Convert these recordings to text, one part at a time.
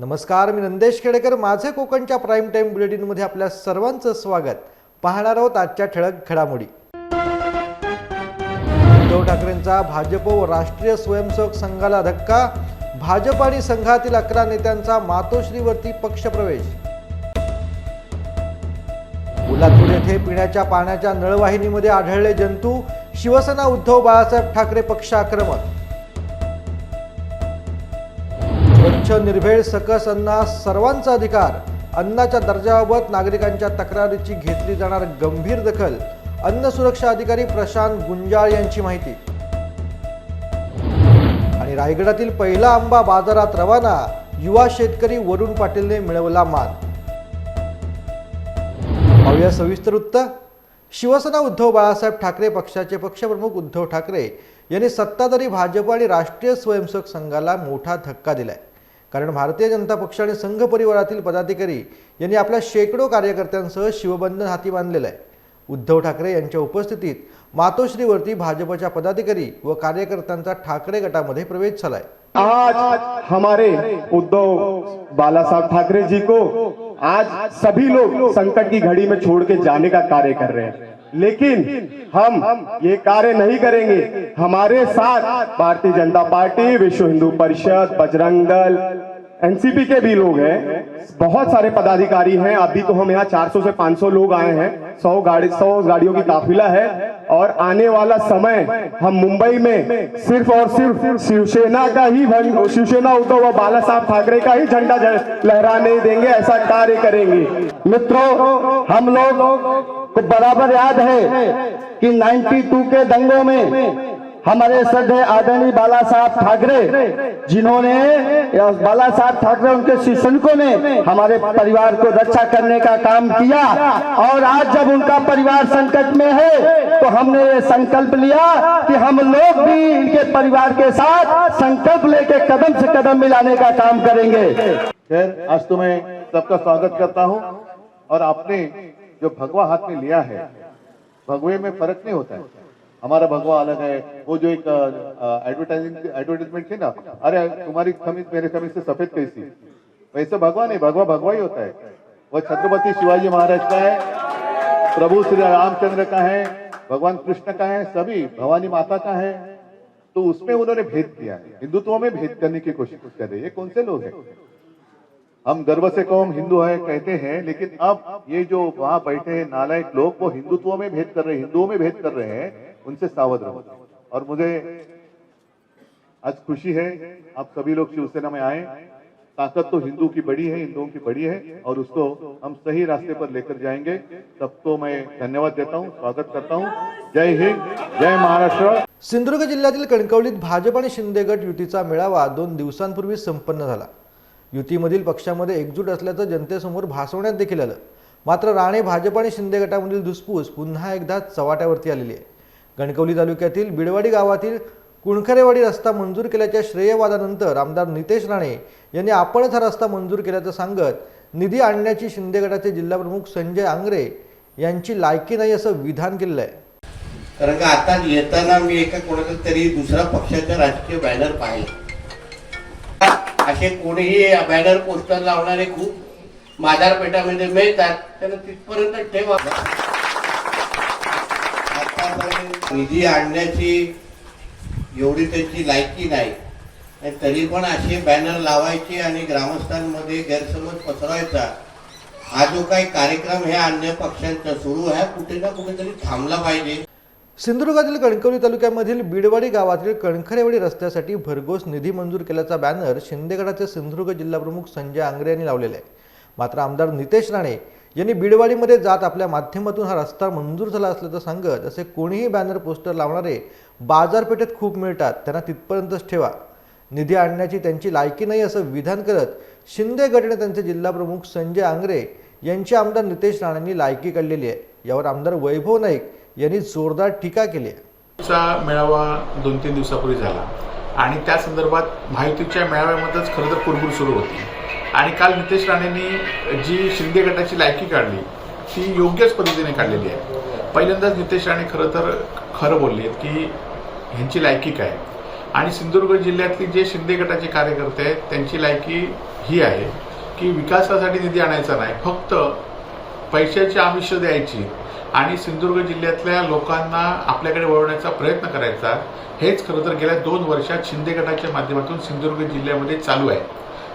नमस्कार मी नंदेश खेडेकर. माझे कोकणच्या प्राईम टाईम बुलेटिनमध्ये आपल्या सर्वांचं स्वागत. पाहणार आहोत आजच्या ठळक घडामोडी. उद्धव ठाकरेंचा भाजप व राष्ट्रीय स्वयंसेवक संघाला धक्का भाजप आणि संघातील अकरा नेत्यांचा मातोश्रीवरती पक्षप्रवेश. कोल्हापूर येथे पिण्याच्या पाण्याच्या नळवाहिनीमध्ये आढळले जंतू शिवसेना उद्धव बाळासाहेब ठाकरे पक्ष आक्रमक. स्वच्छ निर्भेळ सकस अन्नास सर्वांचा अधिकार. अन्नाच्या दर्जाबाबत नागरिकांच्या तक्रारीची घेतली जाणार गंभीर दखल. अन्न सुरक्षा अधिकारी प्रशांत गुंजाळ यांची माहिती. आणि रायगडातील पहिला आंबा बाजारात रवाना युवा शेतकरी वरुण पाटीलने मिळवला मान. पाहूया सविस्तर वृत्त. शिवसेना उद्धव बाळासाहेब ठाकरे पक्षाचे पक्षप्रमुख उद्धव ठाकरे यांनी सत्ताधारी भाजप आणि राष्ट्रीय स्वयंसेवक संघाला मोठा धक्का दिलाय. कारण भारतीय जनता पक्ष आणि संघ परिवारातील पदाधिकारी यांनी आपल्या शेकडो कार्यकर्त्यांसह शिवबंधन हाती बांधलेलं आहे. उद्धव ठाकरे यांच्या उपस्थितीत मातोश्रीवरती भाजपच्या पदाधिकारी व कार्यकर्त्यांचा ठाकरे गटामध्ये प्रवेश झालाय. आज हमारे उद्धव बालासाहेब ठाकरे जी को आज सभी लोग संकट की घड़ी में छोड़ के जाने का कार्य कर रहे हैं। लेकिन हम ये कार्य नहीं करेंगे। हमारे साथ भारतीय जनता पार्टी विश्व हिंदू परिषद बजरंग दल एनसीपी के भी लोग हैं। बहुत सारे पदाधिकारी हैं। अभी तो हम यहाँ 400 से 500 लोग आए हैं। 100 गाड़ी 100 गाड़ियों की काफिला है। और आने वाला समय हम मुंबई में सिर्फ़ और सिर्फ़ शिवसेना का ही शिवसेना उद्धव व बाला साहब ठाकरे का ही झंडा लहराने देंगे, ऐसा कार्य करेंगे। मित्रों, हम लोग को बराबर याद है कि 92 के दंगों में हमारे श्रद्धेय आदरणीय बाला साहब ठाकरे जिन्होंने बाला साहब ठाकरे उनके शिष्यकों ने हमारे परिवार को रक्षा करने का काम किया। और आज जब उनका परिवार संकट में है तो हमने ये संकल्प लिया कि हम लोग भी इनके परिवार के साथ संकल्प लेके कदम से कदम मिलाने का काम करेंगे। खैर, आज तो मैं सबका स्वागत करता हूँ। और आपने जो भगवा हाथ में लिया है, भगवे में फ़र्क नहीं होता है। हमारा भगवा अलग है, वो जो एक एडवर्टाइजिंग एडवर्टाइजमेंट थी ना, अरे, तुम्हारी कमीज मेरे कमीज से सफ़ेद कैसी? वैसे भगवा नहीं, भगवा भगवा ही होता है। वो छत्रपति शिवाजी महाराज का है, प्रभु श्री रामचंद्र का है, भगवान कृष्ण का है, सभी भवानी माता का है। तो उसमें उन्होंने भेद किया है। हिंदुत्व में भेद करने की कोशिश कर रहे ये कौन से लोग हैं? हम गर्व से कहो, हम हिंदू है, कहते हैं, लेकिन अब ये जो वहाँ बैठे हैं नालायक लोग, वो हिंदुत्व में भेद कर रहे हैं, हिंदुओं में भेद कर रहे हैं। उनसे सावध रहो। और मुझे आज खुशी है आप सभी लोग शिवसेना में आए। ताकत तो हिंदू की बड़ी है हिंदुओं की बड़ी है और उसको हम सही रास्ते पर लेकर जाएंगे। सबको मैं धन्यवाद देता हूँ स्वागत करता हूँ। जय हिंद जय महाराष्ट्र। सिंधुदुर्ग जिल्ह्यातील कणकवलीत भाजप आणि शिंदे गट युतीचा मेळावा दोन दिवसांपूर्वी संपन्न झाला. युतीमधील पक्षामध्ये एकजूट असल्याचं जनतेसमोर भासवण्यात देखील आलं. मात्र राणे भाजप आणि शिंदे गटामधील धुसफूस पुन्हा एकदा चव्हाट्यावरती आलेली आहे. कणकवली तालुक्यातील बिडवाडी गावातील कुणखरेवाडी रस्ता मंजूर केल्याच्या श्रेयवादानंतर आमदार नितेश राणे यांनी आपणच हा रस्ता मंजूर केल्याचं सांगत निधी आणण्याची शिंदे गटाचे जिल्हाप्रमुख संजय आंग्रे यांची लायकी नाही असं विधान केलेलं आहे. कारण का आता येताना मी एका कोणाचा तरी दुसरा पक्षाचा राजकीय बॅनर पाहिला. असे कोणीही बॅनर पोस्टर लावणारे खूप माधारपेठामध्ये मिळतात त्यांना तिथपर्यंत ठेवा. निधी आणण्याची एवढी त्याची लायकी नाही. आणि तरी पण असे बॅनर लावायचे आणि ग्रामस्थांमध्ये गैरसमज पसरवायचा. हा जो काही कार्यक्रम हे अन्य पक्षांचा सुरू आहे कुठे ना कुठेतरी थांबला पाहिजे. सिंधुदुर्गातील कणकवली तालुक्यामधील बिडवाडी गावातील कणखरेवाडी रस्त्यासाठी भरघोस निधी मंजूर केल्याचा बॅनर शिंदेगडाचे सिंधुदुर्ग जिल्हाप्रमुख संजय आंग्रे यांनी लावलेला आहे. मात्र आमदार नितेश राणे यांनी बिडवाडीमध्ये जात आपल्या माध्यमातून हा रस्ता मंजूर झाला असल्याचं सांगत असे कोणीही बॅनर पोस्टर लावणारे बाजारपेठेत खूप मिळतात त्यांना तिथपर्यंतच ठेवा. निधी आणण्याची त्यांची लायकी नाही असं विधान करत शिंदे गटने त्यांचे जिल्हाप्रमुख संजय आंग्रे यांची आमदार नितेश राणेंनी लायकी काढलेली आहे. यावर आमदार वैभव नाईक यांनी जोरदार टीका केली आहे. चा मेळावा दोन तीन दिवसापूर्वी झाला आणि त्या संदर्भात माहितीच्या मेळाव्यामध्येच खरं तर कुरबुर सुरू होती. आणि काल नितेश राणेंनी जी शिंदे गटाची लायकी काढली ती योग्यच पद्धतीने काढलेली आहे. पहिल्यांदाच नितेश राणे खरं तर खरं बोललेत की ह्यांची लायकी काय? आणि सिंधुदुर्ग जिल्ह्यातली जे शिंदे गटाचे कार्यकर्ते आहेत त्यांची लायकी ही आहे की विकासासाठी निधी आणायचा नाही फक्त पैशाची आमिष द्यायची आणि सिंधुदुर्ग जिल्ह्यातल्या लोकांना आपल्याकडे वळवण्याचा प्रयत्न करायचा. हेच खरं तर गेल्या दोन वर्षात शिंदे गटाच्या माध्यमातून सिंधुदुर्ग जिल्ह्यामध्ये चालू आहे.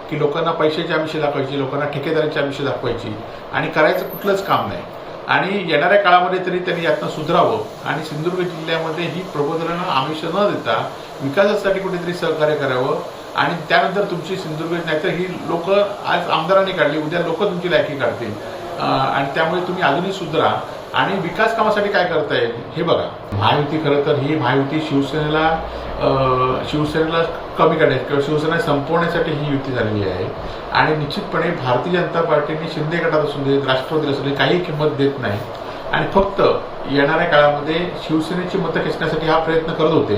की लोकांना पैशाची आमिष दाखवायची लोकांना ठेकेदाराची आमिष दाखवायची. आणि करायचं कुठलंच काम नाही. आणि येणाऱ्या काळामध्ये तरी त्यांनी यातनं सुधरावं. आणि सिंधुदुर्ग जिल्ह्यामध्ये ही प्रबोधनानं आमिष न देता विकासासाठी कुठेतरी सहकार्य करावं. आणि त्यानंतर तुमची सिंधुदुर्ग नाहीतर ही लोक आज आमदारांनी काढली उद्या लोक तुमची लायकी काढतील. आणि त्यामुळे तुम्ही अजूनही सुधरा. आणि विकास कामासाठी काय करता येईल हे बघा. महायुती खरं तर ही महायुती शिवसेनेला शिवसेनेला कमी करण्याची किंवा शिवसेना संपवण्यासाठी ही युती झालेली आहे. आणि निश्चितपणे भारतीय जनता पार्टीने शिंदे गटात असू देत राष्ट्रवादीला असू दे काही किंमत देत नाही. आणि फक्त येणाऱ्या काळामध्ये शिवसेनेची मतं खेचण्यासाठी हा प्रयत्न करत होते.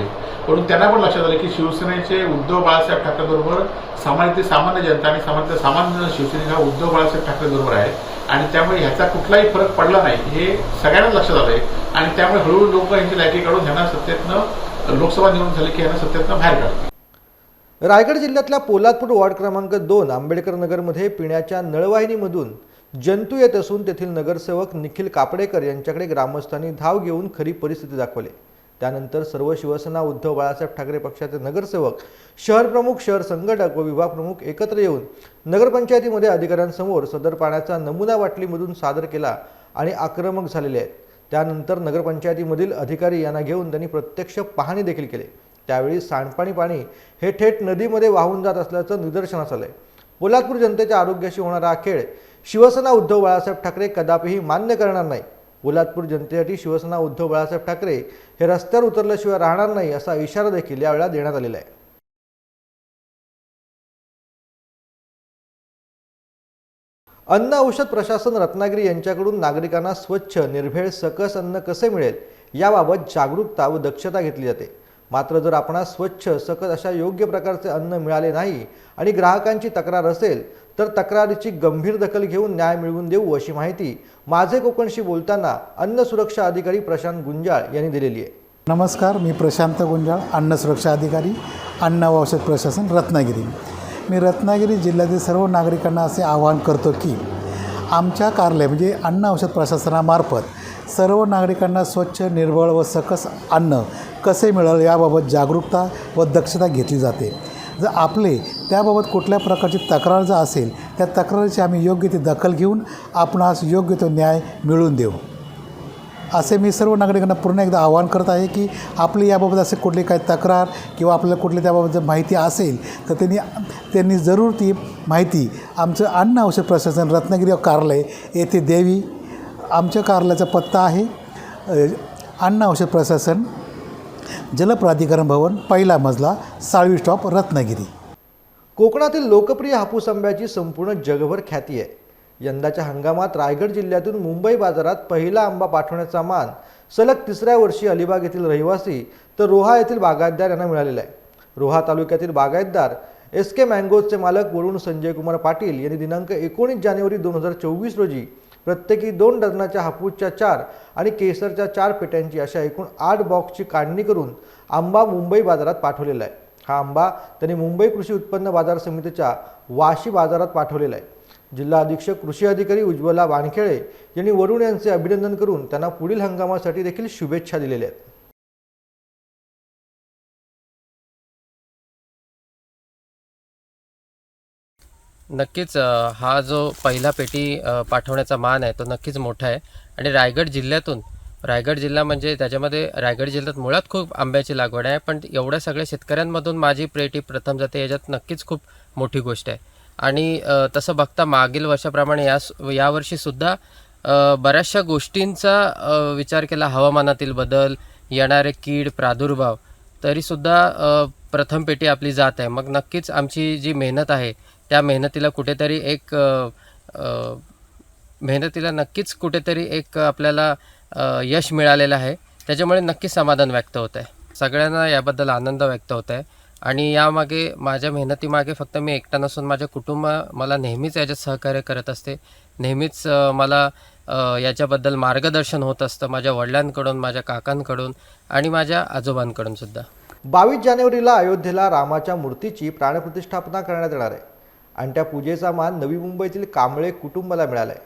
म्हणून त्यांना पण लक्षात आलं की शिवसेनेचे उद्धव बाळासाहेब ठाकरेबरोबर सामान्य सामान्य जनता आणि सामान्य सामान्य शिवसेने हा उद्धव बाळासाहेब ठाकरे बरोबर आहे आणि त्यामुळे ह्याचा कुठलाही फरक पडला नाही. हे सगळ्यांनाच लक्षात आलंय. आणि त्यामुळे हळूहळू लोक यांची लायकी काढून ह्यांना सत्तेतनं लोकसभा निवडणूक झाली की यांना सत्तेतनं बाहेर काढतात रायगड जिल्ह्यातल्या पोलादपूर वॉर्ड क्रमांक दोन आंबेडकर नगरमध्ये पिण्याच्या नळवाहिनीमधून जंतू येत असून तेथील नगरसेवक निखिल कापडेकर यांच्याकडे ग्रामस्थांनी धाव घेऊन खरी परिस्थिती दाखवली. त्यानंतर सर्व शिवसेना उद्धव बाळासाहेब ठाकरे पक्षाचे नगरसेवक शहरप्रमुख शहर संघटक व विभाग प्रमुख एकत्र येऊन नगरपंचायतीमध्ये अधिकाऱ्यांसमोर सदर पाण्याचा नमुना बाटलीमधून सादर केला आणि आक्रमक झालेले आहेत. त्यानंतर नगरपंचायतीमधील अधिकारी यांना घेऊन त्यांनी प्रत्यक्ष पाहणी देखील केली. त्यावेळी सांडपाणी पाणी हे थेट नदीमध्ये वाहून जात असल्याचं निदर्शनास आलंय. पोलादपूर जनतेच्या आरोग्याशी होणारा हा खेळ शिवसेना उद्धव बाळासाहेब ठाकरे कदापिही मान्य करणार नाही. पोलादपूर जनतेसाठी शिवसेना उद्धव बाळासाहेब ठाकरे हे रस्त्यावर उतरल्याशिवाय राहणार नाही असा इशारा देखील यावेळेला देण्यात आलेला आहे. अन्न औषध प्रशासन रत्नागिरी यांच्याकडून नागरिकांना स्वच्छ निर्भेळ सकस अन्न कसे मिळेल याबाबत जागरूकता व दक्षता घेतली जाते. मात्र जर आपणास स्वच्छ सकस अशा योग्य प्रकारचे अन्न मिळाले नाही आणि ग्राहकांची तक्रार असेल तर तक्रारीची गंभीर दखल घेऊन न्याय मिळवून देऊ अशी माहिती माझे कोकणशी बोलताना अन्न सुरक्षा अधिकारी प्रशांत गुंजाळ यांनी दिलेली आहे. नमस्कार मी प्रशांत गुंजाळ अन्न सुरक्षा अधिकारी अन्न औषध प्रशासन रत्नागिरी. मी रत्नागिरी जिल्ह्यातील सर्व नागरिकांना असे आवाहन करतो की आमच्या कार्यालय म्हणजे अन्न औषध प्रशासनामार्फत सर्व नागरिकांना स्वच्छ निर्मळ व सकस अन्न कसे मिळेल याबाबत जागरूकता व दक्षता घेतली जाते. जर आपले त्याबाबत कुठल्या प्रकारची तक्रार जर असेल त्या तक्रारीची आम्ही योग्य ती दखल घेऊन आपणास योग्य तो न्याय मिळवून देऊ. असे मी सर्व नागरिकांना पूर्ण एकदा आवाहन करत आहे की आपली याबाबत असे कुठली काही तक्रार किंवा आपल्याला कुठली त्याबाबत जर माहिती असेल तर त्यांनी त्यांनी जरूर ती माहिती आमचं अन्न औषध प्रशासन रत्नागिरी कार्यालय येथे देवी आमच्या कार्यालयाचा पत्ता आहे अन्न औषध प्रशासन जलप्राधिकरण भवन पहिला मजला साळवी स्टॉप रत्नागिरी. कोकणातील लोकप्रिय हापूस आंब्याची संपूर्ण जगभर ख्याती आहे. यंदाच्या हंगामात रायगड जिल्ह्यातून मुंबई बाजारात पहिला आंबा पाठवण्याचा मान सलग तिसऱ्या वर्षी अलिबाग येथील रहिवासी तर रोहा येथील बागायतदार यांना मिळालेला आहे. रोहा तालुक्यातील बागायतदार एस के मँगोजचे मालक वरुण संजय कुमार पाटील यांनी दिनांक एकोणीस जानेवारी दोन हजार चोवीस रोजी प्रत्येकी दोन डझनाच्या हापूसच्या चार आणि केसरच्या चार पेट्यांची अशा एकूण आठ बॉक्सची काढणी करून आंबा मुंबई बाजारात पाठवलेला आहे. हा आंबा त्यांनी मुंबई कृषी उत्पन्न बाजार समितीच्या वाशी बाजारात पाठवलेला आहे. जिल्हा अधीक्षक कृषी अधिकारी उज्ज्वला वानखेळे यांनी वरुण यांचे अभिनंदन करून त्यांना पुढील हंगामासाठी देखील शुभेच्छा दिलेल्या आहेत. नक्कीच हा जो पहिला पेटी पाठवण्याचा मान आहे तो नक्कीच मोठा आहे. आणि रायगड जिल्ह्यातून रायगड जिल्हा म्हणजे त्याच्यामध्ये रायगड जिल्ह्यात मुळात खूप आंब्याची लागवड आहे पण एवढ्या सगळ्या शेतकऱ्यांमधून माझी पेटी प्रथम जाते याच्यात नक्कीच खूप मोठी गोष्ट आहे. आणि तसं बघता मागील वर्षाप्रमाणे या यावर्षीसुद्धा बऱ्याचशा गोष्टींचा विचार केला हवामानातील बदल येणारे कीड प्रादुर्भाव तरीसुद्धा प्रथम पेटी आपली जात आहे. मग नक्कीच आमची जी मेहनत आहे त्या मेहनतीला कुठेतरी एक मेहनतीला नक्कीच कुठेतरी एक आपल्याला यश मिळालेलं आहे. त्याच्यामुळे नक्कीच समाधान व्यक्त होत आहे सगळ्यांना याबद्दल आनंद व्यक्त होत आहे आणि यामागे माझ्या मेहनतीमागे फक्त मी एकटा नसून माझ्या कुटुंब मला नेहमीच याच्यात सहकार्य करत असते. नेहमीच मला याच्याबद्दल मार्गदर्शन होत असतं माझ्या वडिलांकडून माझ्या काकांकडून आणि माझ्या आजोबांकडून सुद्धा. बावीस जानेवारीला अयोध्येला रामाच्या मूर्तीची प्राणप्रतिष्ठापना करण्यात येणार आहे. आणि त्या पूजेचा मान नवी मुंबईतील कांबळे कुटुंबाला मिळाला आहे.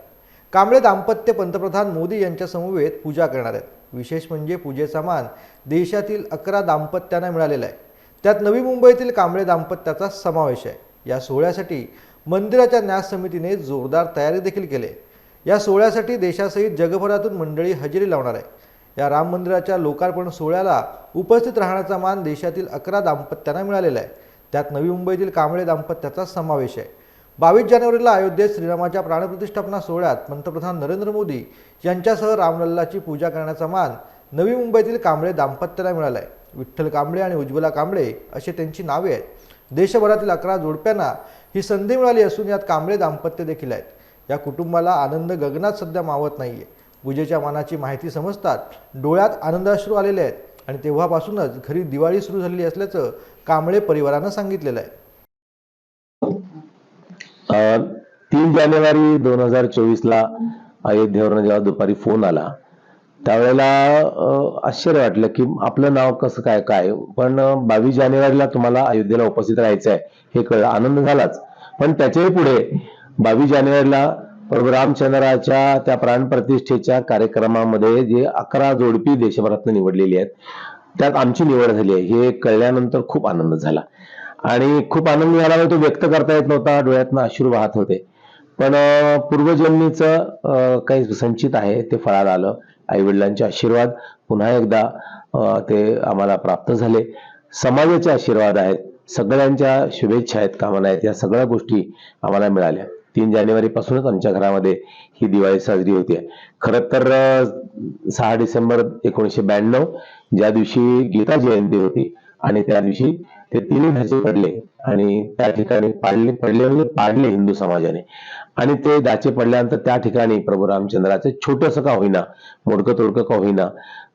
कांबळे दाम्पत्य पंतप्रधान मोदी यांच्या समवेत पूजा करणार आहेत. विशेष म्हणजे पूजेचा मान देशातील अकरा दाम्पत्यांना मिळालेला आहे. त्यात नवी मुंबईतील कांबळे दाम्पत्याचा समावेश आहे. या सोहळ्यासाठी मंदिराच्या न्यास समितीने जोरदार तयारी देखील केली आहे. या सोहळ्यासाठी देशासहित जगभरातून मंडळी हजेरी लावणार आहे या राम मंदिराच्या लोकार्पण सोहळ्याला उपस्थित राहण्याचा मान देशातील अकरा दाम्पत्यांना मिळालेला आहे. त्यात नवी मुंबईतील कांबळे दाम्पत्याचा समावेश आहे. बावीस जानेवारीला अयोध्येत श्रीरामाच्या प्राणप्रतिष्ठापना सोहळ्यात पंतप्रधान नरेंद्र मोदी यांच्यासह रामलल्लाची पूजा करण्याचा मान नवी मुंबईतील कांबळे दाम्पत्याला मिळाला आहे. विठ्ठल कांबळे आणि उज्ज्वला कांबळे अशी त्यांची नावे आहेत. देशभरातील अकरा जोडप्यांना ही संधी मिळाली असून यात कांबळे दाम्पत्य देखील आहेत. या कुटुंबाला आनंद गगनात सध्या मावत नाहीये. पूजेच्या मानाची माहिती समजतात डोळ्यात आनंदाश्रू आलेले आहेत आणि तेव्हापासूनच घरी दिवाळी सुरू झालेली असल्याचं कांबळे परिवारानं सांगितलेलं आहे. तीन जानेवारी दोन हजार चोवीसला अयोध्येवरनं जेव्हा दुपारी फोन आला त्यावेळेला आश्चर्य वाटलं की आपलं नाव कसं काय काय? पण बावीस जानेवारीला तुम्हाला अयोध्येला उपस्थित राहायचं आहे हे कळलं. आनंद झालाच. पण त्याच्याही पुढे बावीस जानेवारीला प्रभू रामचंद्राच्या त्या प्राणप्रतिष्ठेच्या कार्यक्रमामध्ये जे अकरा जोडपी देशभरातनं निवडलेली आहेत त्यात आमची निवड झाली आहे. हे कळल्यानंतर खूप आनंद झाला. आणि खूप आनंद झाला तो व्यक्त करता येत नव्हता डोळ्यातनं अश्रू वाहत होते. पण पूर्वजन्मीचं काही संचित आहे ते फळाला आलं. आई वडिलांचे आशीर्वाद पुन्हा एकदा ते आम्हाला प्राप्त झाले. समाजाचे आशीर्वाद आहेत सगळ्यांच्या शुभेच्छा आहेत कामना आहेत या सगळ्या गोष्टी आम्हाला मिळाल्या. तीन जानेवारी पासूनच आमच्या घरामध्ये ही दिवाळी साजरी होते खरं तर सहा डिसेंबर एकोणीसशे ब्याण्णव ज्या दिवशी गीता जयंती होती आणि त्या दिवशी ते तिन्ही ढाचे पडले आणि त्या ठिकाणी पाडले पडले म्हणजे पाडले हिंदू समाजाने. आणि ते दाचे पडल्यानंतर त्या ठिकाणी प्रभू रामचंद्राचे छोटस का होईना मोडकं तोडकं का होईना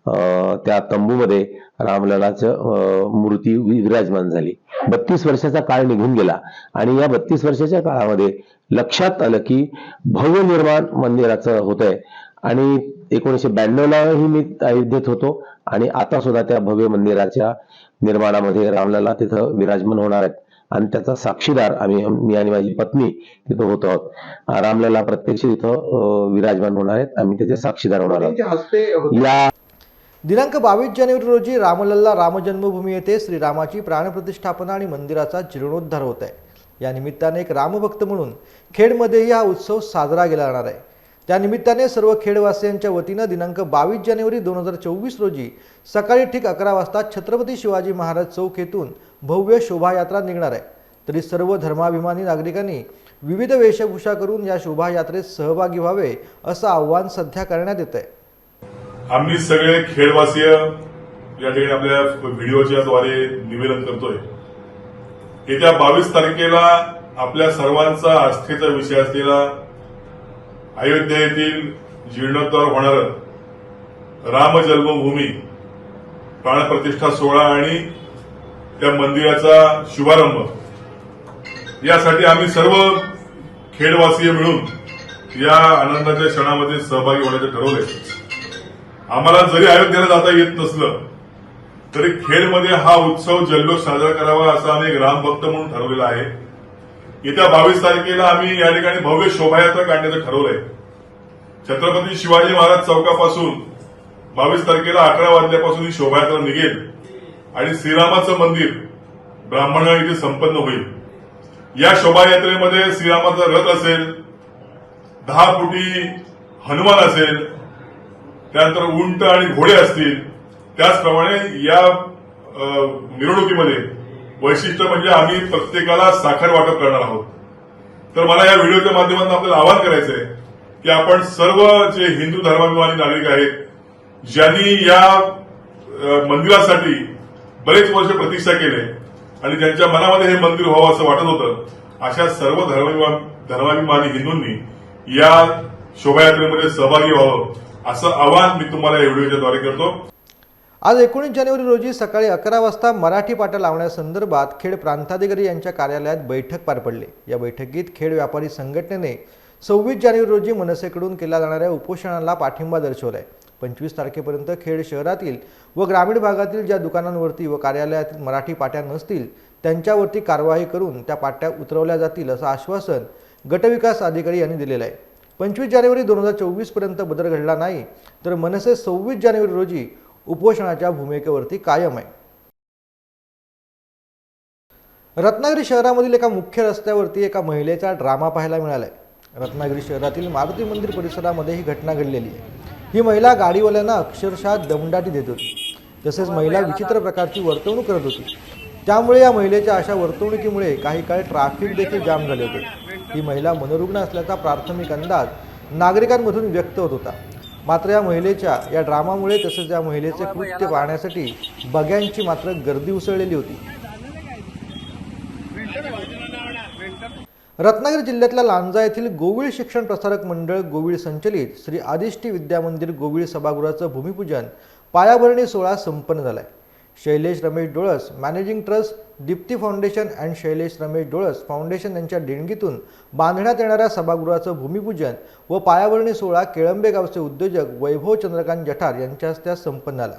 अं, त्या तंबूमध्ये रामललाचं अं, मूर्ती विराजमान झाली. बत्तीस वर्षाचा काळ निघून गेला आणि या बत्तीस वर्षाच्या काळामध्ये लक्षात आलं की भव्य निर्माण मंदिराचं होतंय. आणि एकोणीशे ब्याण्णवलाही मी अयोध्येत होतो आणि आता सुद्धा त्या भव्य मंदिराच्या निर्माणामध्ये रामलला तिथं विराजमान होणार आहेत. आणि त्याचा साक्षीदार आम्ही मी आणि माझी पत्नी तिथं होतो आहोत. रामलला प्रत्यक्ष तिथं विराजमान होणार आहेत. आम्ही त्याचे साक्षीदार होणार आहोत. या दिनांक बावीस जानेवारी रोजी रामलल्ला रामजन्मभूमी येथे श्रीरामाची प्राणप्रतिष्ठापना आणि मंदिराचा जीर्णोद्धार होत आहे. या निमित्ताने एक रामभक्त म्हणून खेडमध्येही हा उत्सव साजरा केला जाणार आहे. त्या निमित्ताने सर्व खेडवासियांच्या वतीनं दिनांक बावीस जानेवारी दोन हजार चोवीस रोजी सकाळी ठीक अकरा वाजता छत्रपती शिवाजी महाराज चौक येथून भव्य शोभायात्रा निघणार आहे. तरी सर्व धर्माभिमानी नागरिकांनी विविध वेशभूषा करून या शोभायात्रेत सहभागी व्हावे असं आव्हान सध्या करण्यात येत आहे आम्ही सगळे खेडवासीय या ठिकाणी आपल्या व्हिडिओच्या द्वारे निवेदन करतोय. येत्या बावीस तारखेला आपल्या सर्वांचा आस्थेचा विषय असलेला अयोध्या येथील जीर्णोद्धार होणार राम जन्मभूमी प्राणप्रतिष्ठा सोहळा आणि त्या मंदिराचा शुभारंभ. यासाठी आम्ही सर्व खेडवासीय मिळून या आनंदाच्या क्षणामध्ये सहभागी होण्याचे ठरवले आम्हाला जरी अयोध्येला जाता येत नसलं तरी खेडमध्ये हा उत्सव जल्लोष साजरा करावा असा आम्ही एक रामभक्त म्हणून ठरवलेला आहे. येत्या बावीस तारखेला आम्ही या ठिकाणी भव्य शोभायात्रा काढण्याचं ठरवलंय. छत्रपती शिवाजी महाराज चौकापासून बावीस तारखेला अकरा वाजल्यापासून ही शोभायात्रा निघेल आणि श्रीरामाचं मंदिर ब्राह्मण इथे संपन्न होईल. या शोभायात्रेमध्ये श्रीरामाचा रथ असेल दहा फुटी हनुमान असेल त्यानंतर उंट आणि घोडे असतील. त्याचप्रमाणे या मिरवणुकीमध्ये वैशिष्ट्य म्हणजे आम्ही प्रत्येकाला साखर वाटप करणार आहोत. तर मला या व्हिडिओच्या माध्यमातून आपल्याला आवाहन करायचं आहे की आपण सर्व जे हिंदू धर्माभिमानी नागरिक आहेत ज्यांनी या मंदिरासाठी बरेच वर्ष प्रतीक्षा केले आणि ज्यांच्या मनामध्ये हे मंदिर व्हावं असं वाटत होतं अशा सर्व धर्माभिमा- धर्माभिमानी हिंदूंनी या शोभायात्रेमध्ये सहभागी व्हावं असं आवाहन मी तुम्हाला या व्हिडिओच्या द्वारे करतो. आज एकोणीस जानेवारी रोजी सकाळी अकरा वाजता मराठी पाटा लावण्यासंदर्भात खेड प्रांताधिकारी यांच्या कार्यालयात बैठक पार पडली. या बैठकीत खेड व्यापारी संघटनेने सव्वीस जानेवारी रोजी मनसेकडून केल्या जाणाऱ्या उपोषणाला पाठिंबा दर्शवलाय. पंचवीस तारखेपर्यंत खेड शहरातील व ग्रामीण भागातील ज्या दुकानांवरती व कार्यालयातील मराठी पाट्या नसतील त्यांच्यावरती कारवाई करून त्या पाट्या उतरवल्या जातील असं आश्वासन गटविकास अधिकारी यांनी दिलेलं आहे. पंचवीस जानेवारी दोन हजार चोवीसपर्यंत बदल घडला नाही तर मनसे सव्वीस जानेवारी रोजी उपोषणाच्या भूमिकेवरती कायम आहे. रत्नागिरी शहरामधील एका मुख्य रस्त्यावरती एका महिलेचा ड्रामा पाहायला मिळाला आहे रत्नागिरी शहरातील मारुती मंदिर परिसरामध्ये ही घटना घडलेली आहे. ही महिला गाडीवाल्यांना अक्षरशः दमदाटी देत होती. तसेच महिला विचित्र प्रकारची वर्तवणूक करत होती. त्यामुळे या महिलेच्या अशा वर्तवणुकीमुळे काही काळ ट्रॅफिक देखील जाम झाले होते. ही महिला मनोरुग्ण असल्याचा प्राथमिक अंदाज नागरिकांमधून व्यक्त होत होता. मात्र या महिलेच्या या ड्रामामुळे तसेच या महिलेचे कृत्य पाहण्यासाठी बग्यांची मात्र गर्दी उसळलेली होती. रत्नागिरी जिल्ह्यातल्या लांजा येथील गोविळ शिक्षण प्रसारक मंडळ गोविळ संचलित श्री आदिष्टी विद्यामंदिर गोविळ सभागृहाचं भूमिपूजन पायाभरणी सोहळा संपन्न झालाय. Shailesh Ramesh Dolas managing trust Deepti foundation and Shailesh Ramesh Dolas foundation यांच्या देणगीतून बांधण्यात येणाऱ्या सभागृहाचं भूमिपूजन व पायाभरणी सोहळा केळंबे गावचे उद्योजक वैभव चंद्रकांत जठार यांच्या हस्ते संपन्न झाला.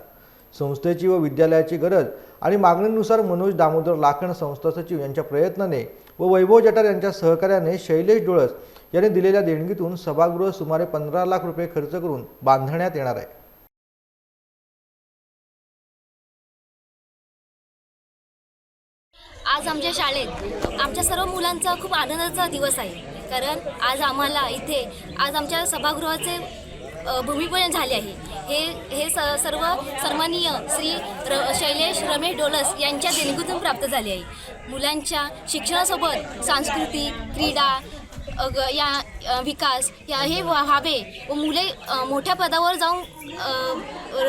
संस्थेची व विद्यालयाची गरज आणि मागणीनुसार मनोज दामोदर लाखण संस्था सचिव यांच्या प्रयत्नाने व वैभव जठार यांच्या सहकार्याने शैलेश डोळस यांनी दिलेल्या देणगीतून सभागृह सुमारे पंधरा लाख रुपये खर्च करून बांधण्यात येणार आहे. आज आमच्या शाळेत आमच्या सर्व मुलांचा खूप आनंदाचा दिवस आहे. कारण आज आम्हाला इथे आज आमच्या सभागृहाचे भूमिपूजन झाले आहे. हे हे स सर्व सन्माननीय श्री र शैलेश रमेश डोलस यांच्या देणगीतून प्राप्त झाले आहे. मुलांच्या शिक्षणासोबत सांस्कृतिक क्रीडा या विकास या हे व्हा- व्हावे. व मुले मोठ्या पदावर जाऊन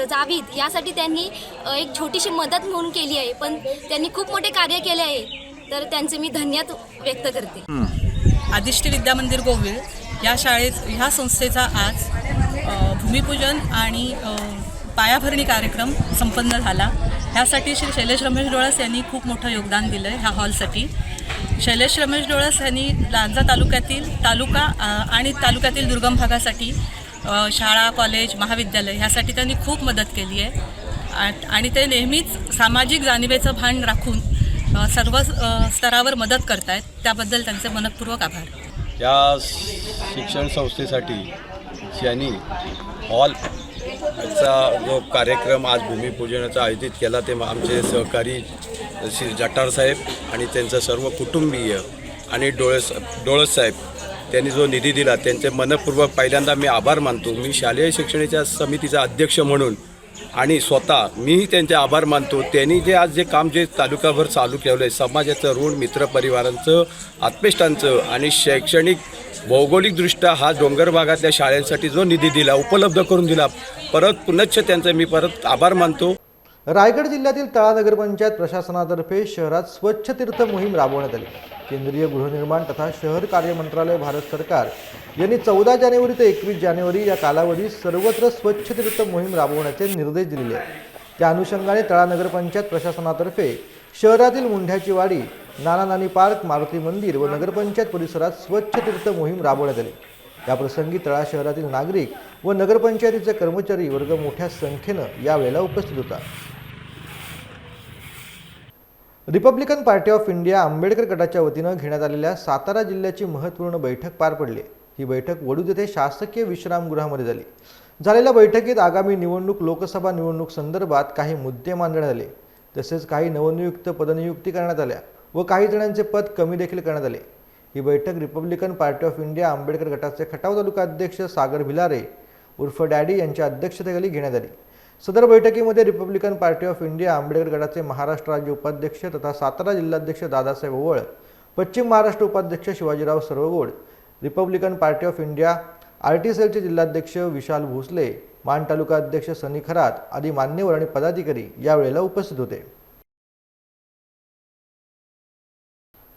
जावीत. यासाठी त्यांनी एक छोटीशी मदत म्हणून केली आहे. पण त्यांनी खूप मोठे कार्य केले आहे. तर त्यांचे मी धन्यवाद व्यक्त करते. आदिष्टी विद्यामंदिर गोविल या शाळेत ह्या संस्थेचा आज भूमिपूजन आणि पायाभरणी कार्यक्रम संपन्न झाला. ह्यासाठी श्री शैलेश रमेश डोळस यांनी खूप मोठं योगदान दिलं आहे ह्या हॉलसाठी. शैलेश रमेश डोळस यांनी लांजा तालुक्यातील तालुका आणि तालुक्यातील दुर्गम भागासाठी शाळा कॉलेज महाविद्यालय ह्यासाठी त्यांनी खूप मदत केली आहे. आणि ते नेहमीच सामाजिक जाणिवेचं भान राखून सर्व स्तरावर मदत करत आहेत त्याबद्दल त्यांचे मनपूर्वक आभार. या शिक्षण संस्थेसाठी ज्यांनी हॉल चा जो कार्यक्रम आज भूमिपूजनाचा आयोजित केला ते आमचे सहकारी श्री जटार साहेब आणि त्यांचं सर्व कुटुंबीय आणि डोळस डोळस साहेब त्यांनी जो निधी दिला त्यांचे मनपूर्वक पहिल्यांदा मी आभार मानतो. मी शालेय शिक्षणाच्या समितीचा अध्यक्ष म्हणून आणि स्वतः मीही त्यांचे आभार मानतो. त्यांनी जे आज जे काम जे तालुकाभर चालू केलं आहे समाजाचं ऋण मित्रपरिवारांचं आत्मिष्टांचं आणि शैक्षणिक भौगोलिकदृष्ट्या हा डोंगर भागातल्या शाळांसाठी जो निधी दिला उपलब्ध करून दिला परत पुनश्च त्यांचं मी परत आभार मानतो. रायगड जिल्ह्यातील तळा नगरपंचायत प्रशासनातर्फे शहरात स्वच्छ तीर्थ मोहीम राबवण्यात आली. केंद्रीय गृहनिर्माण तथा शहर कार्य मंत्रालय भारत सरकार यांनी चौदा जानेवारी ते एकवीस जानेवारी या कालावधीत सर्वत्र स्वच्छ तीर्थ मोहीम राबवण्याचे निर्देश दिलेले आहेत. त्या अनुषंगाने तळा नगरपंचायत प्रशासनातर्फे शहरातील मुंढ्याची वाडी नाना नानी पार्क मारुती मंदिर व नगरपंचायत परिसरात स्वच्छ तीर्थ मोहीम राबवण्यात आली. याप्रसंगी तळा शहरातील नागरिक व नगरपंचायतीचे कर्मचारी वर्ग मोठ्या संख्येनं यावेळेला उपस्थित होता. Republican party of India Ambedkar गटाच्या वतीनं घेण्यात आलेल्या सातारा जिल्ह्याची महत्त्वपूर्ण बैठक पार पडली. ही बैठक वडूद येथे शासकीय विश्रामगृहामध्ये झाली. झालेल्या बैठकीत आगामी निवडणूक लोकसभा निवडणूक संदर्भात काही मुद्दे मांडण्यात आले. तसेच काही नवनियुक्त पदनियुक्ती करण्यात आल्या व काही जणांचे पद कमी देखील करण्यात आले. ही बैठक Republican party of India Ambedkar गटाचे खटाव तालुका अध्यक्ष सागर भिलारे उर्फ डॅडी यांच्या अध्यक्षतेखाली घेण्यात आली. सदर बैठकीमध्ये Republican party of India Ambedkar गटाचे महाराष्ट्र राज्य उपाध्यक्ष तथा सातारा जिल्हाध्यक्ष दादासाहेब ओवळ पश्चिम महाराष्ट्र उपाध्यक्ष Shivajirao Sarvagod Republican Party of India R T सेलचे जिल्हाध्यक्ष विशाल भोसले मान तालुका अध्यक्ष सनी खरात आदी मान्यवर आणि पदाधिकारी यावेळेला उपस्थित होते.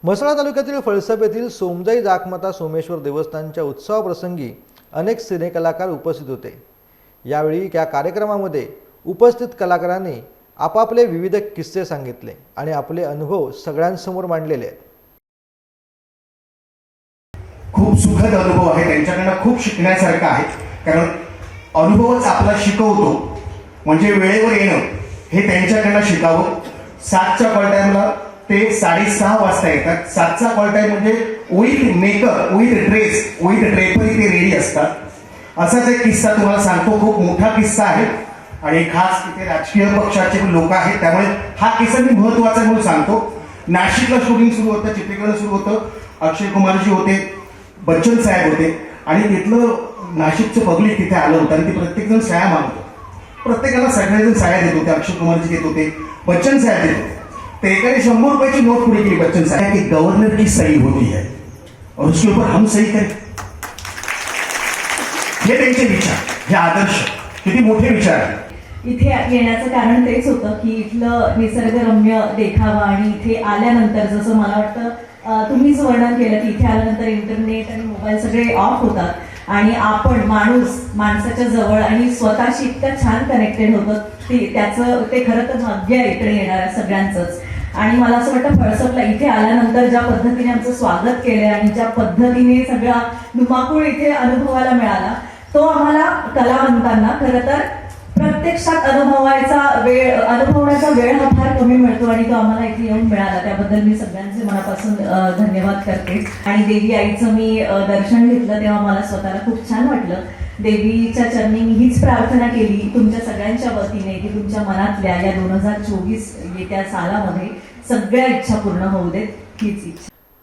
म्हसळा तालुक्यातील फळसप येथील सोमजाई जाकमाता सोमेश्वर देवस्थानच्या उत्सवाप्रसंगी अनेक सिनेकलाकार उपस्थित होते. यावेळी या कार्यक्रमामध्ये उपस्थित कलाकारांनी आपापले विविध किस्से सांगितले आणि आपले अनुभव सगळ्यांसमोर मांडलेले आहेत. खूप सुखद अनुभव आहे. त्यांच्याकडनं खूप शिकण्यासारखं आहे. कारण अनुभवच आपला शिकवतो. म्हणजे वेळेवर येणं हे त्यांच्याकडनं शिकावं. सातच्या कॉल टाईमला ते साडेसहा वाजता येतात. सातचा कॉल टाईम म्हणजे with makeup with dress with drapery ते रेडी असतात. असाच एक किस्सा तुम्हाला सांगतो. खूप मोठा किस्सा आहे. आणि खास तिथे राजकीय पक्षाचे लोक आहेत. त्यामुळे हा किस्सा मी महत्त्वाचा म्हणून सांगतो. नाशिकला शूटिंग सुरू होतं चित्रीकरण सुरू होतं. अक्षय कुमारजी होते बच्चन साहेब होते. आणि तिथलं नाशिकचं पब्लिक तिथे आलं होतं. आणि ते प्रत्येकजण साया मागतो प्रत्येकाला सगळेजण साया देत होते. अक्षय कुमारजी देत होते. बच्चन साहेब देत होते. ते एकाने शंभर रुपयाची नोट पुढे केली बच्चन साहेब. की गवर्नर की सही होती है और उसके ऊपर हम सही करें. हे त्यांचे विचार हे आदर्श किती मोठे विचार आहेत. इथे येण्याचं कारण तेच होतं की इथलं निसर्गरम्य देखावा आणि इथे आल्यानंतर जसं मला वाटतं तुम्हीच वर्णन केलं की इथे आल्यानंतर इंटरनेट आणि मोबाईल सगळे ऑफ होतात. आणि आपण माणूस माणसाच्या जवळ आणि स्वतःशी इतकं छान कनेक्टेड होतं ते त्याचं ते खरं तर भाग्य आहे इकडे येणाऱ्या सगळ्यांचंच. आणि मला असं वाटतं फळसपला इथे आल्यानंतर ज्या पद्धतीने आमचं स्वागत केलं आणि ज्या पद्धतीने सगळा धुमाकूळ इथे अनुभवायला मिळाला तो आम्हाला कलावंतांना खरं तर प्रत्यक्षात अनुभवायचा वेळ अनुभवण्याचा वेळ हा फार कमी मिळतो आणि तो आम्हाला इथे येऊन मिळाला. त्याबद्दल मी सगळ्यांचे मनापासून धन्यवाद करते. आणि देवी आईचं मी दर्शन घेतलं तेव्हा मला स्वतःला खूप छान वाटलं. देवीच्या चरणी मी हीच प्रार्थना केली तुमच्या सगळ्यांच्या वतीने की तुमच्या मनातल्या या दोन हजार चोवीस येत्या सालामध्ये सगळ्या इच्छा पूर्ण होऊ देत हीच इच्छा.